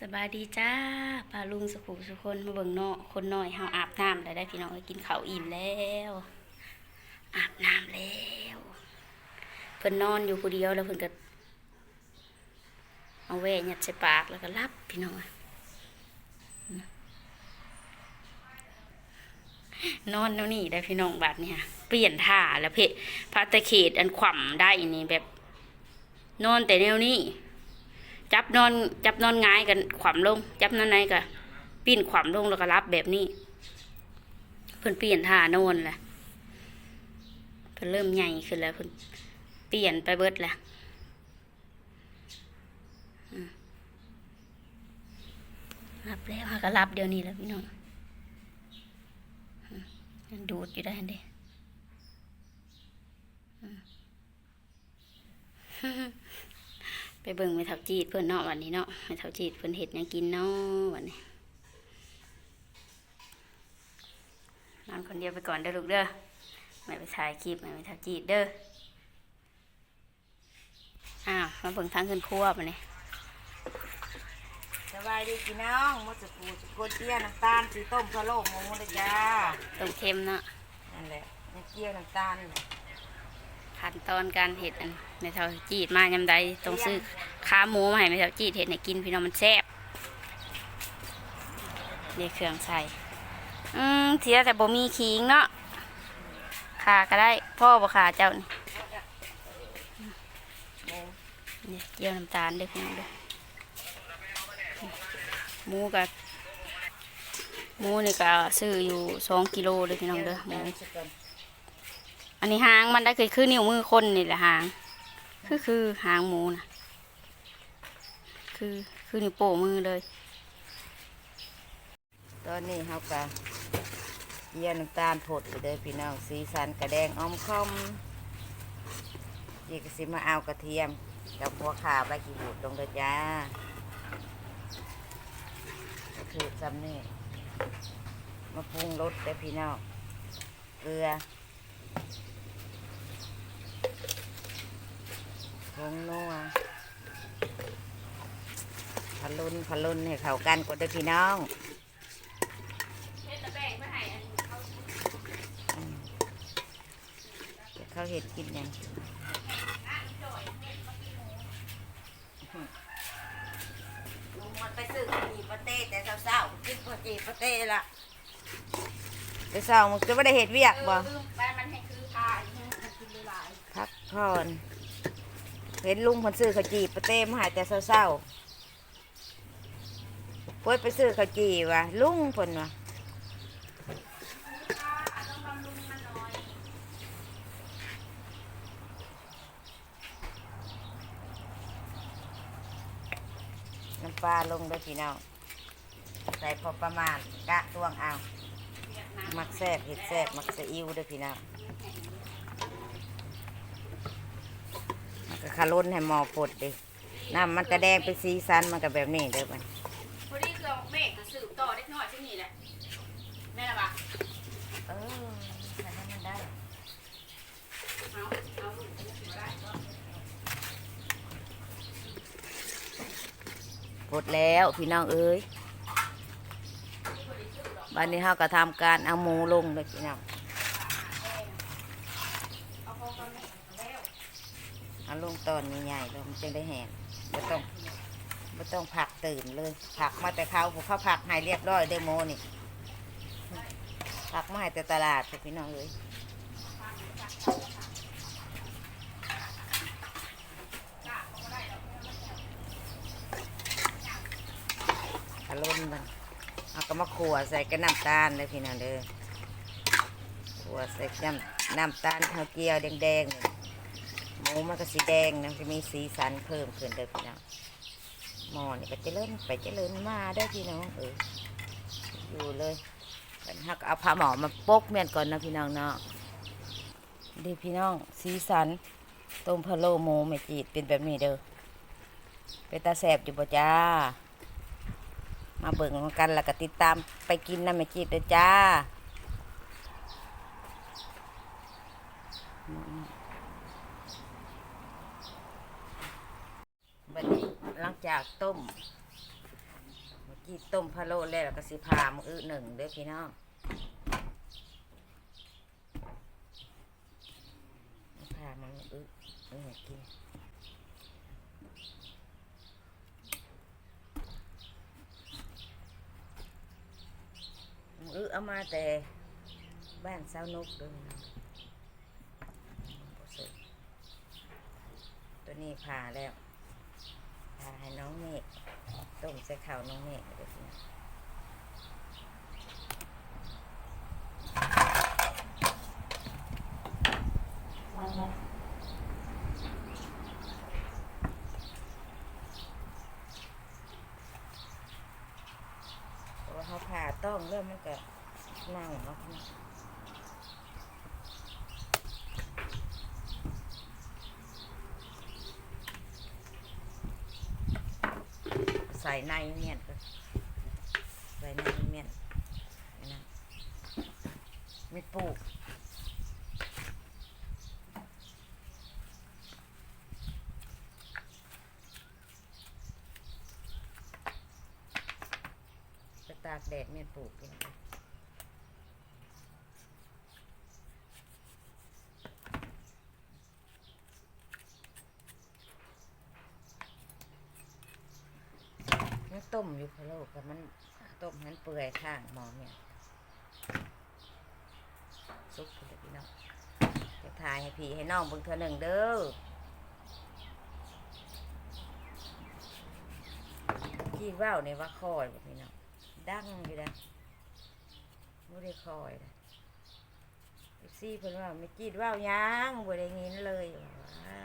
สบายดีจ้าพาลุงสุขุมสุคนมาเบิ่งเนาะคนน้อยเฮาอาบน้ำแล้วได้พี่น้องกินข้าวอิ่มแล้ว อาบน้ำแล้วเพิ่นนอนอยู่ผู้เดียวแล้วเพิ่นก็เอาแหวนยัดใส่ปากแล้วก็รับพี่น้องเอ้ยนอนแล้วนี่ได้พี่น้องบาดเนี่ยเปลี่ยนท่าแล้วเพะพาตะเขตอันขว่ำได้นี่แบบ นอนแต่แนวนี้ จับนอนจับนอนหงายกันขวำลง จับนอนไหนก็ปีนขวำลงแล้วก็รับแบบนี้เพิ่นเปลี่ยนท่านอนแหละเพิ่นเริ่มใหญ่ขึ้นแล้วเพิ่นเปลี่ยนไปเบิดแหละรับแล้วหาก็รับเดี๋ยวนี้แหล้วพี่น้องดูดอยู่ได้เด้อืม ไปเบิ่งไปเท่าจีดเพื่อนเนาะวันนี้เนาะไปเท่าจีดเพื่อนเห็ดหยังกินเนาะวันนี้นอนคนเดียวไปก่อนเด้อลูกเด้อไม่ไปถ่ายคลิปไม่ไปเท่าจีดเด้ออ้าวมาเบิ่งทางขึ้นครัวมาเนี่ยสบายดีพี่น้องมดสกูสกุลเตี้ยน้ำตาลสีต้มพะโล้หมูนะจ้าต้มเค็มเนาะนั่นแหละน้ำเกี้ยวน้ำตาลน่ะ ขั้นตอนการเห็ดอันไม่เท่าจีดมายำใดต้องซื้อขาหมูมาให้ไม่เท่าจีดเห็ดให้กินพี่น้องมันแซ่บเดี๋ยวเครื่องใส่อืมเทียแต่บ่มีขิงเนาะขาก็ได้ พ่อบ่ขาเจ้านี่หมูนี่เกี่ยวน้ำตาลเด้อพี่น้องเด้อหมูกับหมูนี่ก็ซื้ออยู่สองกิโลเด้อพี่น้องเด้อหมู อันนี้หางมันได้คือคือนิ้วมือคนนี่แหละหาง คือคือหางหมูนะคือคือนิ้วโป้มือเลย ตอนนี้เขาก็เกี้ยน้ำตาลผดอยู่เด้อพี่น้องสีสันกระแดงออมคอมยี่ก็สิมาเอากระเทียมกับหัวขาใบกีบูดลงเลยจ้าก็คือซ้ำนี่มาปรุงรสเด้อพี่น้องเกลือ ผงนัวพะลุนพะลุนให้เข้ากันกดได้อพี่น้องอืมเดี๋ยวเขาเห็ดกินหยังลุงมันไปซื้อขนมปาเต้แต่เศร้าๆกินปาเต้ปาเต้ละแต่เศร้ามันจะไม่ได้เห็ดเวียกบ่มันให้คือพากินหลายพักผ่อน เห็นลุงคนซื้อข้าวจีปาเต้มาหายแต่เศร้าๆเพิ่นไปซื้อข้าวจีวะลุงเพิ่นวะน้ำปลาลงด้วยพี่น้องใส่พอประมาณกะตวงเอา มักแซ่บเห็ดแซ่บมักสะอิ้วด้วยพี่น้อง มันก็ คารุนให้หมอพดดิน้ำมันกระแดงเป็นสีสันมันก็แบบนี้เด้อมันพอดีเครื่องเมฆสืบต่อเล็กน้อยที่นี่แหละแม่ละปะเออใส่ให้มันได้เอาเอาลูกจะถือได้ก็พดแล้วพี่น้องเอ้ยบันนี้เราก็ทำการเอาหมูลงเลยพี่น้อง เอาลงตอนใหญ่ๆลยมันจึงได้แห้งไม่ต้องไม่ต้องผักตื่นเลย ผักมาแต่เขาผมเขาผักให้เรียบร้อยเด้โมนี่ผักมาให้แต่ตลาดพี่น้องเอ้ยอารมณ์มันเอาก็มาขัวใส่กับน้ำตาลเลยพี่น้องเด้อขัวใส่น้ำน้ำตาลข้าวเจียวแดงๆ มูมันก็สีแดงนะจะมีสีสันเพิ่มขึ้นเด้อพี่น้องหมอนี่ก็เจริญไปเจริญมาได้พี่น้องเอออยู่เลยกันฮักเอาผ้าหมอมาปกเมียนก่อนนะพี่น้องเนาะดีพี่น้อง สีสันต้มพะโล้หมูไม่จีดเป็นแบบนี้เด้อเป็นตาแสบอยู่บ่จ้า มาเบิ่งกันแล้วก็ติดตามไปกินน้ำแม่จีดเด้อจ้าบัดนี้หลัง จากต้มจีต้มพะโล้แล้วก็สิพามืออหนึ่งเด้อพี่น้องพามันอื้ออื้ออยากกินมืออื้อเอามาแต่บ้านสาวนกด้อพี่น้องบ่ซื้อตัวนี้พาแล้ว พาให้น้องเมฆต้มใส่ข้าวน้องเมฆเด้อพี่น้องเพราะว่าเขาผ่าต้องเริ่มมันก็นั่งเนาะ ใส่ในเมียนก็ใส่ในเมียนนี่นะมีปลูกไปตากแดดเมียนปลูกกินไปมัน ต้มอยู่พะโลกกับมันต้มให้มันเปื่อยข้างหมอเนี่ยซุปเลยพี่น้องจะทายให้พี่ให้น้องเบิ่งเธอหนึ่งเด้อที่ว่าวเนี่ยว่าคอยแบบนี้เนาะดังอยู่นะไม่ได้คอยนะซี่เพิ่นว่าไม่จีดว่าวยังบ่ได้ยินเลยว่า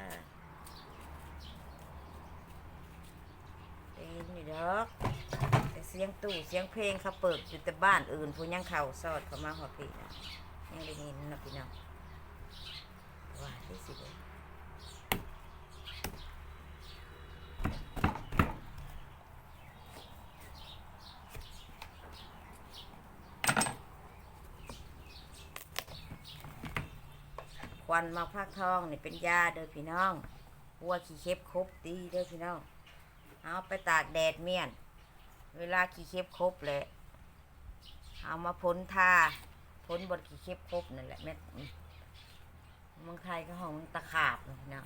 ยินอยู่ดอกแต่เสียงตู้เสียงเพลงเขาเปิดอยู่แต่บ้านอื่นผู้ยังเข่าซอดเขามาหอดพี่นะยังได้ยินนะพี่น้องว่าที่สิเด้ควันมาพักทองนี่เป็นยาเด้อพี่น้องวัวขี้เข็บครบดีเด้อพี่น้อง เอาไปตากแดดเมียน เวลาขี้เข็บครบเลยเอามาพ้นทาพ้นบนขี้เข็บครบนั่นแหละแม่เมืองไทยก็ห้องตะขาบนะพี่น้อง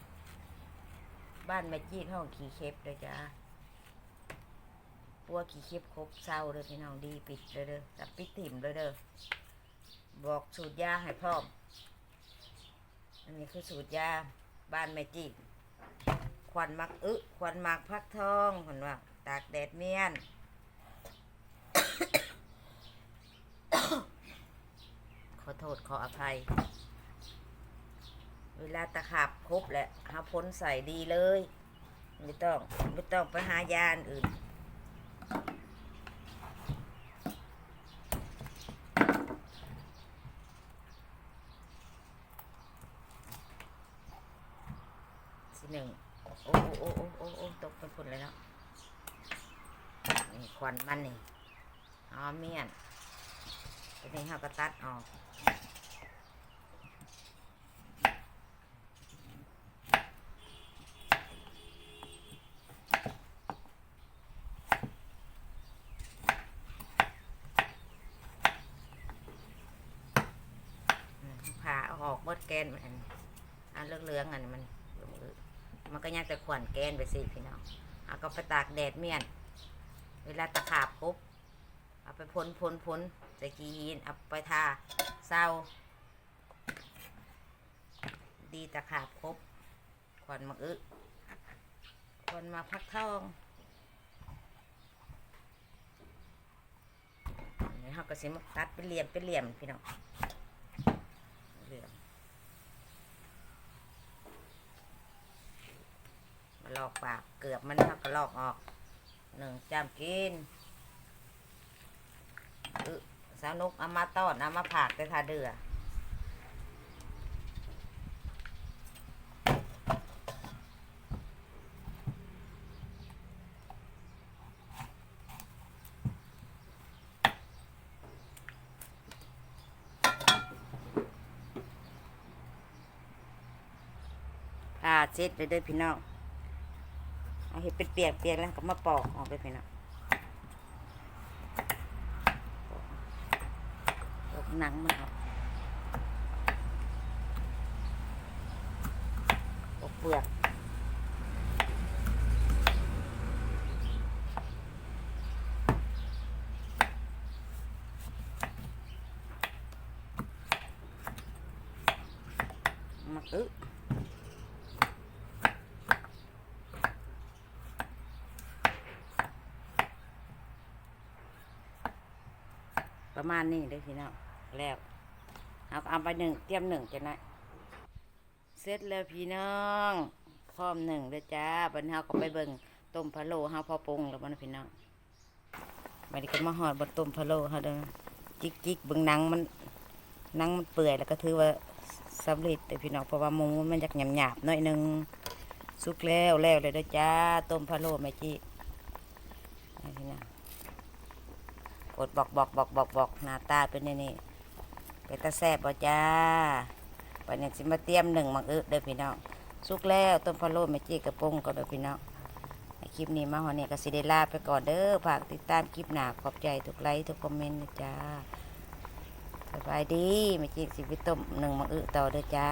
บ้านแม่จีดห้องขี้เข็บเลยจ้าปัวขี้เข็บครบเศร้าเด้อพี่น้องดีปิดเลยเด้อจับปิดถิ่มเลยเด้อบอกสูตรยาให้พร้อมอันนี้คือสูตรยาบ้านแม่จี ควันมักอึควันมักพักทองควันว่าตากแดดเมียนขอโทษขออภัย เวลาตะขาบครบแหละหาพ้นใส่ดีเลย ไม่ต้อง ไม่ต้องไปหายานอื่นหนึ่งโอ้โอ้โอ้โอ้โอ้โอ้ตกเป็นคนเลยเนาะนี่ค วันมันนี่เอเมียนตัวนี้เขาก็ตัดออกอืมผ่าออกเบิดแกนมันอันอันเหลืองๆอันนี้มันมันก็ยังแต่ขวัญแกนไปสิพี่น้องเอาก็ไปตากแดดเมียน เวลาตะขาบปุ๊บเอาไปพ้นพ้นพ้นใส่กีหินเอาไปทาเศร้า ดีตะขาบครบขวัญมักอึขวัญมาพักทองอันนี้เขาก็สิมตัดเป็นเหลี่ยมเป็นเหลี่ยมพี่น้องเหลี่ยมมาลอกปากเกือบมันเขาก็ลอกออก หนึ่งจามกินอึสาวนุกเอามาต้อนเอามาผากไปทาเดือผ่าเช็ดเลยเด้อพี่น้อง เอาเห็ดเป็นเปียกเปียกแล้วก็มาปอกออกไปพี่น้องปกหนังมานออกอกเปลือกมักอ ประมาณนี้เลยพี่น้องแล้วเอาเอาไปหนึ่งเตรียมหนึ่งจะนะเสร็จแล้วพี่น้องพร้อมหนึ่งเลยจ้าบันเฮาก็ไปเบิ่งต้มพะโล้เฮาพอปรุงแล้วมันพี่น้องบัดนี้ก็มาหอดบนต้มพะโล้เฮาเด้อจิกจิกเบิ่งหนังมันหนังมันเปื่อยแล้วก็ถือว่าสำเร็จแต่พี่น้องเพราะว่าหมูมันอยากหยาบๆหน่อยหนึงสุกแล้วแล้วเลยเด้อจ้าต้มพะโล้แม่จีนี่พี่น้อง กดบอกบอกบอกบอกบอกหน้าตาเป็นนี่นี่เป็นตาแซ่บบ่จ้าวันนี้สิมาเตรียมหนึ่งมังอึเด้อพี่น้องสุกแล้วต้มพะโล้แม่จีกระปงก็เด้อพี่น้องคลิปนี้มาหอเนี้ก็สิได้ลาไปก่อนเด้อฝากติดตามคลิปหนาขอบใจทุกไลค์ทุกคอมเมนต์นะจ้าสบายดีแม่จีสิไปต้มหนึ่งมังอึต่อเด้อจ้า